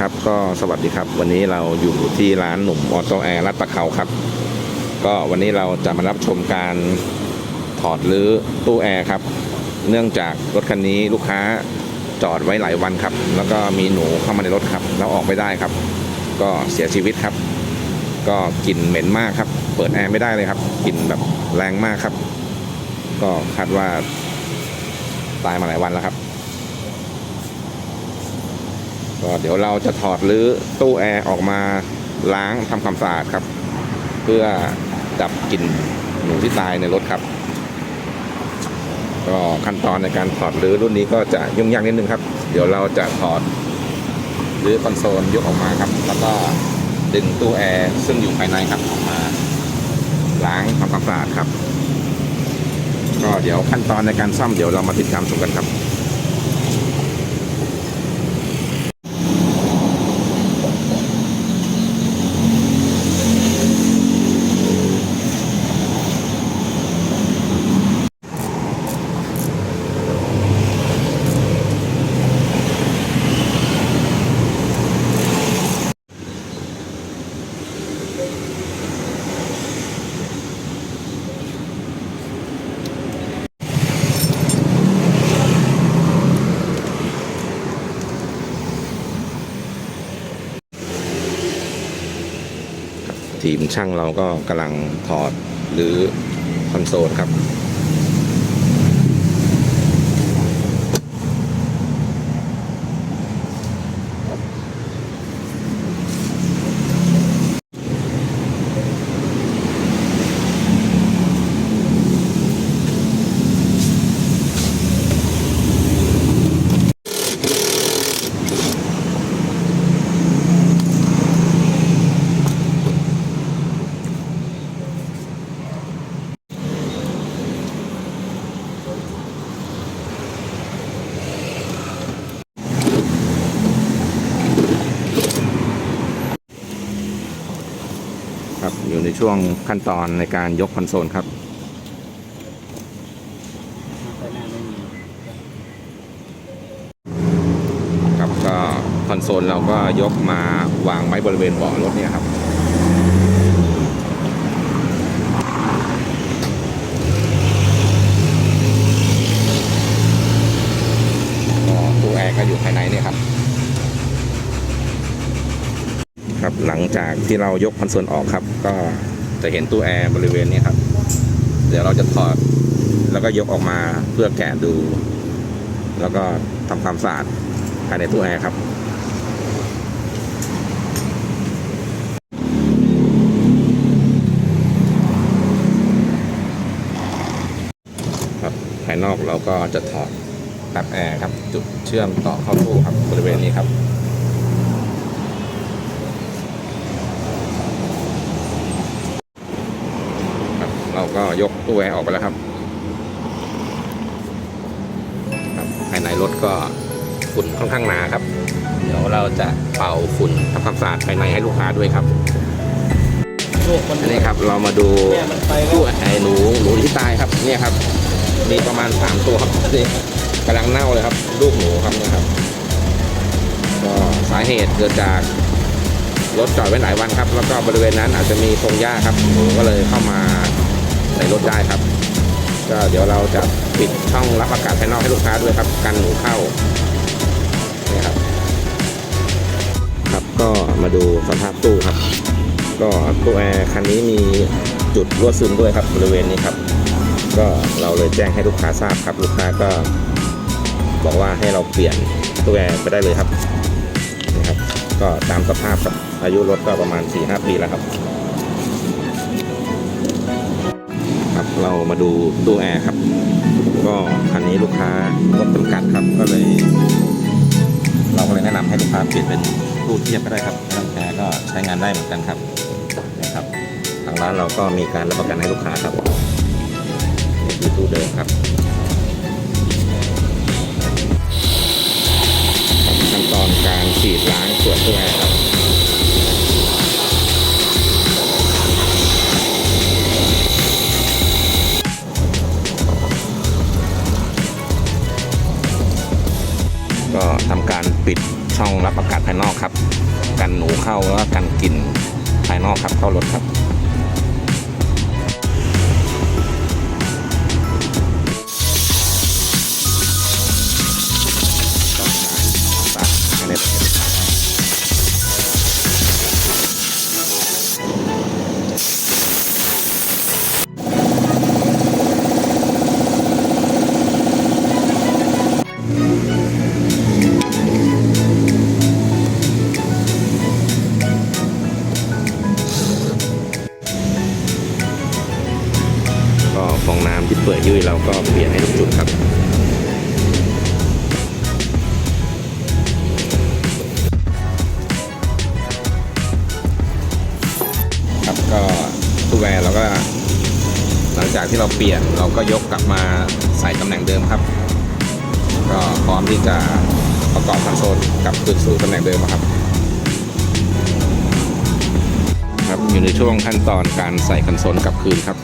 ครับก็สวัสดีครับ วันนี้เราอยู่ที่ร้านหนุ่มออโตแอร์ลาดประเขาครับ ก็วันนี้เราจะมารับชมการถอดรื้อตู้แอร์ครับ เนื่องจากรถคันนี้ลูกค้าจอดไว้หลายวันครับ แล้วก็มีหนูเข้ามาในรถครับ แล้วออกไม่ได้ครับ ก็เสียชีวิตครับ ก็กลิ่นเหม็นมากครับ เปิดแอร์ไม่ได้เลยครับกลิ่นแบบแรงมากครับ ก็คาดว่าตายมาหลายวันแล้วครับ ก็เดี๋ยวเราจะถอดรื้อตู้แอร์ออกมาล้างทำความสะอาดครับ เพื่อดับกลิ่นหนูที่ตายในรถครับ ก็ขั้นตอนในการถอดรื้อรุ่นนี้ก็จะยุ่งยากนิดนึงครับ เดี๋ยวเราจะถอดรื้อคอนโซลยกออกมาครับ แล้วก็ดึงตู้แอร์ซึ่งอยู่ภายในครับออกมา ล้างทำความสะอาดครับ ก็เดี๋ยวขั้นตอนในการซ่อมเดี๋ยวเรามาติดตามชมกันครับ ทีมช่างเราก็กำลังถอดหรือคอนโซลครับ ครับ อยู่ในช่วงขั้นตอนในการยกคอนโซลครับครับก็คอนโซลเราก็ยกมาวางไว้บริเวณเบาะรถเนี่ยครับก็ตู้แอร์ก็อยู่ภายในเนี่ยครับ ครับ หลังจากที่เรายกคอนโซลออกครับ ก็จะเห็นตู้แอร์บริเวณนี้ครับ เดี๋ยวเราจะถอดแล้วก็ยกออกมาเพื่อแกะดู แล้วก็ทำความสะอาดภายในตู้แอร์ครับครับภายนอกเราก็จะถอดแป๊บแอร์ครับ จุดเชื่อมต่อเข้าตู้ครับบริเวณนี้ครับ ครับเรา ก็ยกตู้แอร์ออกไปแล้วครับครับภายในรถก็ฝุ่นค่อนข้างหนาครับ เดี๋ยวเราจะเป่าฝุ่นทำความสะอาดภายในให้ลูกค้าด้วยครับนอันนี้ครับเรามาดูตู้ไอ้หนูหนูที่ตายครับเนี่ยครับ มีประมาณสามตัวครับนี่กำลังเน่าเลยครับลูกหนูครับนี่ยครับก็สาเหตุเกิดจากรถจอดไว้หลายวันครับ แล้วก็บริเวณนั้นอาจจะมีพงหญ้าครับหนูก็เลยเข้ามา ในรถได้ครับ ก็เดี๋ยวเราจะปิดช่องรับอากาศภายนอกให้ลูกค้าด้วยครับ กันหนูเข้านี่ครับ ครับก็มาดูสภาพตู้ครับ ก็ตู้แอร์คันนี้มีจุดรั่วซึมด้วยครับบริเวณนี้ครับ ก็เราเลยแจ้งให้ลูกค้าทราบครับ ลูกค้าก็ บอกว่าให้เราเปลี่ยนตู้แอร์ไปได้เลยครับนะครับ ก็ตามสภาพครับอายุรถก็ประมาณ4-5ปีแล้วครับ เรามาดูตู้แอร์ครับ ก็คันนี้ลูกค้างบจำกัดครับ ก็เลย เราก็เลยแนะนำให้ลูกค้าเปลี่ยนเป็นตู้เทียบก็ได้ครับไม่ต้องแท้ก็ใช้งานได้เหมือนกันครับนะครับทางร้านเราก็มีการรับประกันให้ลูกค้าครับนี่คือตู้เดิมครับขั้นตอนการฉีดล้างส่วนตู้แอร์ครับ ช่องรับอากาศภายนอกครับ กันหนูเข้าแล้วก็กันกลิ่นภายนอกครับเข้ารถครับ เปื่อยยุ่ยเราก็เปลี่ยนให้ทุกจุดครับครับก็ตู้แวร์เราก็หลังจากที่เราเปลี่ยนเราก็ยกกลับมาใส่ตำแหน่งเดิมครับ ก็พร้อมที่จะประกอบคอนโซลกลับคืนสู่ตำแหน่งเดิมครับครับอยู่ในช่วงขั้นตอนการใส่คอนโซลกลับคืนครับ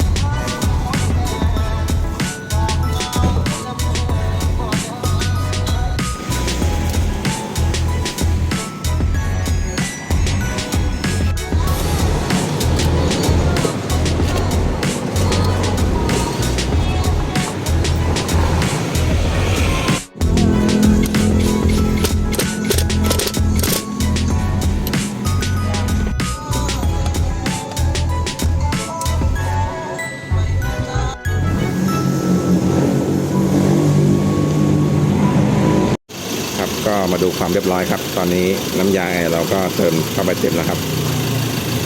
มาดูความเรียบร้อยครับ ตอนนี้น้ำยาแอร์เราก็เติมเข้าไปเต็มแล้วครับ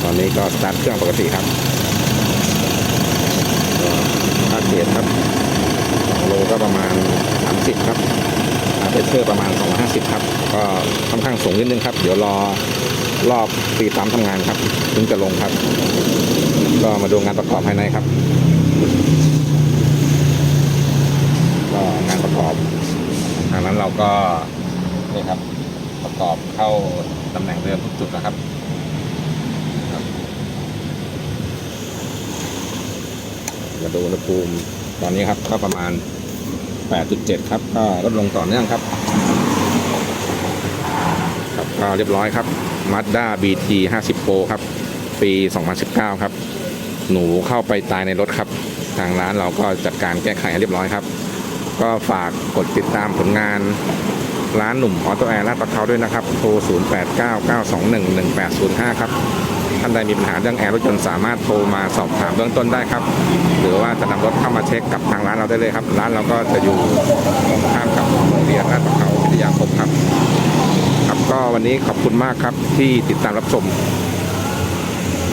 ตอนนี้ก็สตาร์ทเครื่องปกติครับค่าเกียร์ครับ2โลก็ประมาณ 30 ครับอาเพเชอร์ประมาณ 250 ครับ ก็ค่อนข้างสูงนิดนึงครับ เดี๋ยวรอรอบปีตามทำงานครับ ถึงจะลงครับ ก็มาดูงานประกอบภายในครับ ก็งานประกอบทางนั้นเราก็ นี่ครับ ประกอบเข้าตำแหน่งเดิมทุกจุดนะครับมาดูอุณหภูมิตอนนี้ครับก็ประมาณ 8.7 ครับ ก็ลดลงต่อเนื่องครับ ครับก็เรียบร้อยครับ Mazda BT 50 Pro ครับ ปี 2019 ครับ หนูเข้าไปตายในรถครับ ทางร้านเราก็จัดการแก้ไขให้เรียบร้อยครับ ก็ฝากกดติดตามผลงาน ร้านหนุ่มออโตแอร์ลาดตะเขาด้วยนะครับ โทร 0899211805 ครับ ท่านใดมีปัญหาเรื่องแอร์รถยนต์สามารถโทรมาสอบถามเบื้องต้นได้ครับ หรือว่าจะนำรถเข้ามาเช็คกับทางร้านเราได้เลยครับ ร้านเราก็จะอยู่ตรงข้ามกับโรงเรียนลาดตะเขาวิทยาคมครับ ครับก็วันนี้ขอบคุณมากครับที่ติดตามรับชม